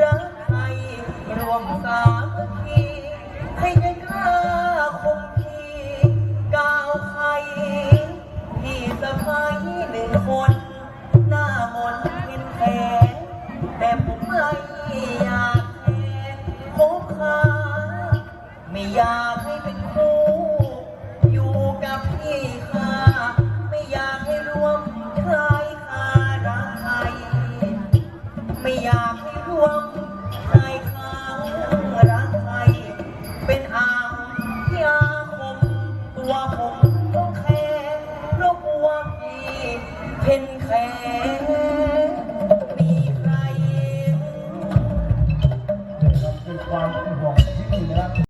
รักใครรวมสามีให้ได้ค่าคงทีก้าวใครพี่สะายหนึ่งคน หน้ามนเป็นแผลแต่ผมไม่อยากแพ้คบค้ไม่อยากให้เป็นคู่อยู่กับพี่ค่ะ ไม่อยากให้รวมใครค่ะรัรไม่อยากให้ วงใครข้างรักใครเป็นอางยาคมตัวผมต้องแค่เพราะกลัวพี่เพ่นแค่มีใครนะครับด้วยความห่วงที่นี่นะครับ